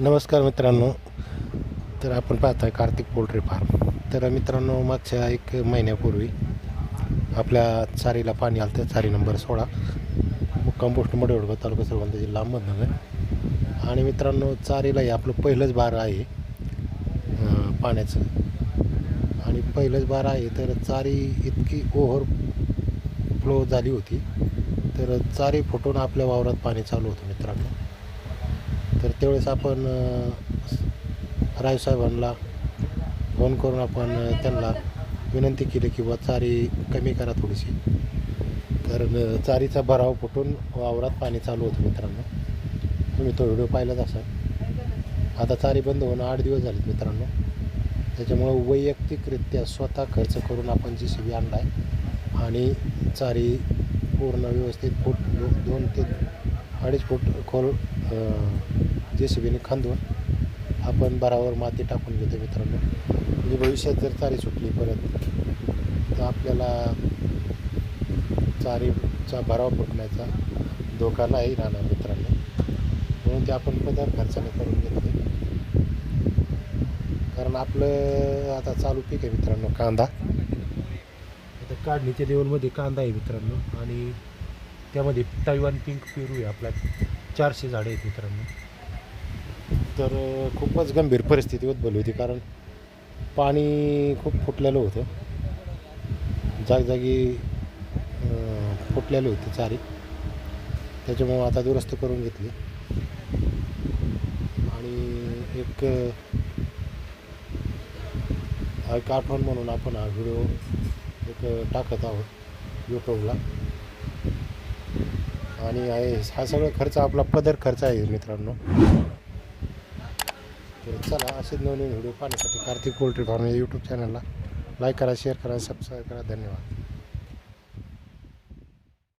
नमस्कार मित्रांनो. तर आपण पाहताय कार्तिक पोल्ट्री फार्म. तर मित्रांनो मागच्या एक महिन्यापूर्वी आपल्या चारीला पाणी आलं तर चारी नंबर सोळा. मुक्काम पोस्ट मडेवडगाव तालुका सरवंत जिल्हा अहमदनगर. आणि मित्रांनो चारीला हे आपलं पहिलंच बार आहे पाण्याचं. आणि पहिलंच बार आहे तर चारी इतकी ओव्हर फ्लो झाली होती. तर चारी फुटून आपल्या वावरात पाणी चालू होतं मित्रांनो. तर त्यावेळेस आपण रायसाहेबांना फोन करून आपण त्यांना विनंती केली की बा चारी कमी करा थोडीशी. कारण चारीचा भराव फुटून वावरात पाणी चालू होतं मित्रांनो. तुम्ही तो व्हिडिओ पाहिलाच असाल. आता चारी बंद होणं आठ दिवस झालेत मित्रांनो. त्याच्यामुळं वैयक्तिकरित्या स्वतः खर्च करून आपण जी सी बी आणला आहे आणि चारी पूर्ण व्यवस्थित फूट दो दोन ते अडीच फूट खोल जे सी बीने खांदून आपण भरावर माती टाकून घेतो मित्रांनो. म्हणजे भविष्यात जर चारी सुटली परत तर आपल्याला चारीचा भराव फुटण्याचा धोका नाही राहणार मित्रांनो. म्हणून ते आपण पदार खर्चाने करून घेतले. कारण आपलं आता चालू पीक आहे मित्रांनो कांदा. आता काढणीच्या लेवलमध्ये कांदा आहे मित्रांनो. आणि त्यामध्ये ताईवान पिंक पेरू आहे आपला चारशे झाडे आहेत मित्रांनो. तर खूपच गंभीर परिस्थिती उद्भवली होती कारण पाणी खूप फुटलेलं होतं. जागजागी फुटलेली फुटलेलं होतं चारी. त्याच्यामुळं आता दुरुस्त करून घेतली. आणि एक एक आठवण म्हणून आपण हा व्हिडिओ एक टाकत आहोत यूट्यूबला आणि आहे हा सगळा खर्च आपला पदर खर्च आहे मित्रांनो. तर चला असेच नवीन व्हिडिओ पाहण्यासाठी कार्तिक पोल्ट्री फार्म या यूट्यूब चॅनलला लाईक करा शेअर करा सबस्क्राईब करा. धन्यवाद.